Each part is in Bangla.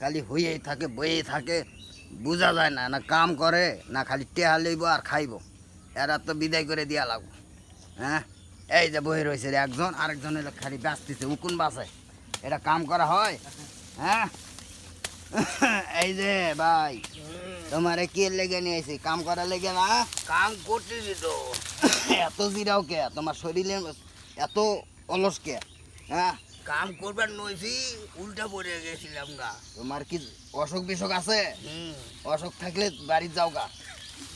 খালি হইয়েই থাকে বইয়েই থাকে বোঝা যায় না না কাম করে না খালি টেহা লইব আর খাইব। এরা তো বিদায় করে দিয়া লাগবো। হ্যাঁ? এই যে বই রয়েছে রে একজন আরেকজন এলো খালি ব্যস্তিছে উকুন বাসে। এটা কাম করা হয়? হ্যাঁ? এই যে ভাই তোমারে কে লেগে নিয়ে আইছি? কাম করা লেগে না? কাম করতেছি তো। এত জিরাও কে? তোমার শরীরে এত অলস কে? হ্যাঁ? কাম করবার নইছি উল্টা পড়ে গেছিলাম গা। তোমার কি অসুখ বিসুখ আছে? অসুখ থাকলে বাড়ির যাও গা।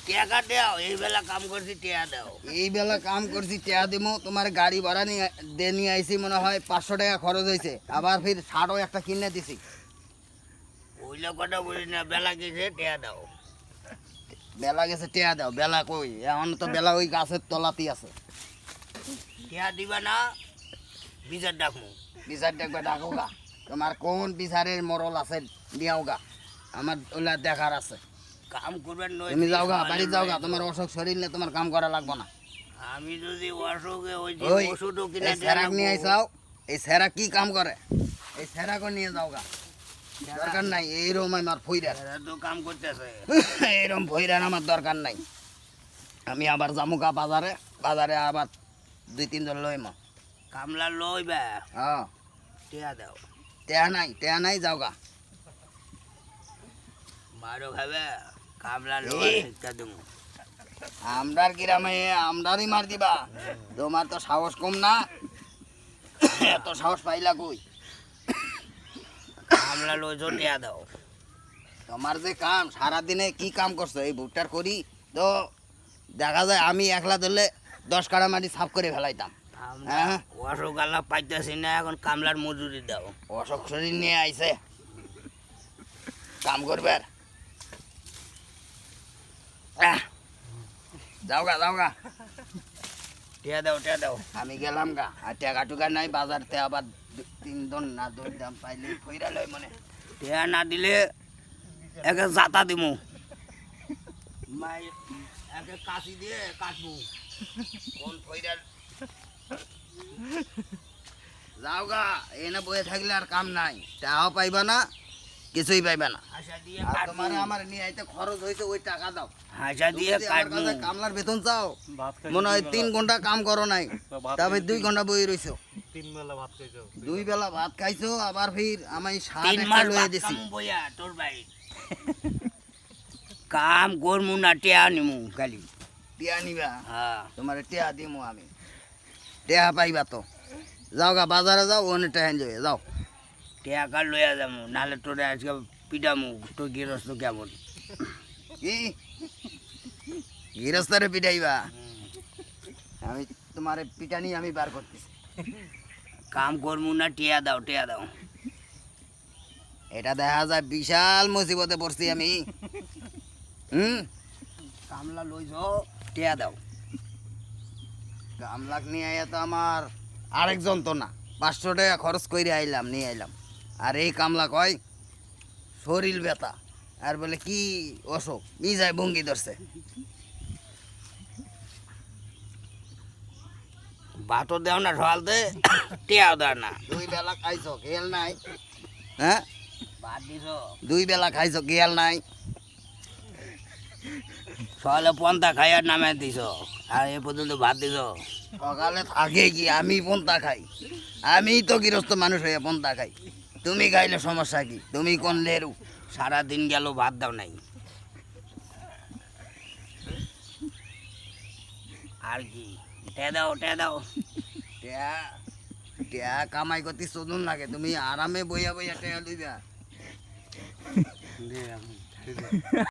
টাকা দাও এই বেলা কাম করছি টাকা দাও। এই বেলা কাম করছি টেয়া দিমো তোমার গাড়ি ভাড়া নিয়ে দে নিয়ে আইছি মনে হয় পাঁচশো টাকা খরচ হয়েছে আবার ফির শার্টও একটা কিনে দিছি। ওইলা কথা বলি না বেলা গেছে টাকা দাও। বেলা গেছে টেয়া দাও। বেলা কই? এখন তো বেলা ওই গাছের তলাতেই আছে। টাকা দিবা না বিচার ডাকমু। বিচার ডাকো গা তোমার কোন বিচারের মরল আছে দিয়াও গা আমার ওলা দেখার আছে। কাম করবার নইছি তুমি যাও গা বাড়ি যাও গা তোমার অসুখ শরীর নিয়ে তোমার কাম করা লাগবে না। আমি যদি অসুখে ওই যে ওষুধও কিনে এই স্যারাক নিয়ে আইসাও এই স্যারা কি কাম করে? এই স্যারাকও নিয়ে যাও গা দরকার নাই এইরকম আমার ফইরার। এরা তো কাম করতেছে। এরকম ভৈরান আমার দরকার নাই। আমি আবার জামুকা বাজারে বাজারে আবার দুই তিনজন লই মা কামলা লইবা হ্যাঁ টাকা দাও। টেয়া নাই টেয়া নাই যাও গা মারো খাবে কামলা। লই শিক্ষা দেবো আমরার গ্রামে আমরারই মার দিবা। তোমার তো সাহস কম না। এত সাহস পাইলা কই? কামলা লইছো টাকা দাও। তোমার যে কাম সারাদিনে কি কাম করছ এই ভুট্টার করি তো দেখা যায় আমি একলা ধরলে দশ কাড়া মাটি সাফ করে ফেলাইতাম। হ্যাঁ। অসুখ আল্লাহ পাইতেছি না এখন কামলার মজুরি দাও। অশোক শরীর নিয়ে আইছে। কাম করবে আর। যাও গা যাও গা। টাকা দাও টাকা দাও। আমি গেলাম গা। আর টাকা টুকা নাই বাজারতে আবার তিন দন না দুই দাম পাইলে ফইরা লয় মনে। টাকা না দিলে একে জাতা দিমু। মাই একে কাশি দিয়ে কাটবো। কোন ফইরার যাও গা এনে বয়ে থাকলে আর কাম নাই। টাকাও পাইবা না কিছুই পাইবা না। হাসা দিয়ে আর কাটবো। তোমার আমার নিয়ে আইতে খরচ হয়েছে ওই টাকা দাও। হাসা দিয়ে যদি আমার কাটবো। কাছে কামলার বেতন চাও মনে হয় তিন ঘণ্টা কাম করো নাই। তবে দুই ঘণ্টা বই রইছো। তিন বেলা ভাত খাইছো। দুই বেলা ভাত খাইছো আবার ফির আমি সাত তিন একটা মাস লয়ে দিছি। বইয়া তোর বাড়ি। কাম করমু না টেয়া নিমু খালি। টিয়া নিবা? হ্যাঁ। তোমার টিয়া দিমু আমি। টিয়া পাইবা তো। যাও গা বাজারে যাও ওনে টেহান যাবে যাও। টেয়া কার লইয়া যাব নাহলে তোর আজকে পিটামু তোর গৃহস্থ কেমন কি? গৃহস্থরে পিটাইবা? আমি তোমার পিটানি আমি বার করতেছি। কাম করমু না টেয়া দাও টেয়া দাও। এটা দেখা যায় বিশাল মুসিবতে পড়ছি আমি। হুম? কামলা লইছ টেয়া দাও। গামলাক নিয়ে আইয়া তো আমার আরেকজন তো না। পাঁচশো টাকা খরচ করে আইলাম নিয়ে আইলাম। আর এই কামলা কয় শরীর ব্যথা। আর বলে কি অসুখ? যায় ভঙ্গি ধরছে। ভাতও দেও না ঢালতে টেয়াও দেও না। দুই বেলা খাইছ খেয়াল নাই? হ্যাঁ? ভাত দিছ? দুই বেলা খাইছ খেয়াল নাই? সকালে পন্থা খাইয়ার নামে দিছ। আর এ পর্যন্ত ভাত দিছ? সকালে থাকে কি? আমি পন্তা খাই। আমি তো গৃহস্থ মানুষ হয়ে পন্তা খাই। তুমি খাইলে সমস্যা কি? তুমি কোন লেরু? সারাদিন গেল ভাত দাও নাই। আর কি? টে দাও টে দাও। টেয়া কামাই করতে চলুন লাগে। তুমি আরামে বইয়া বইয়া টেয়া লইবা।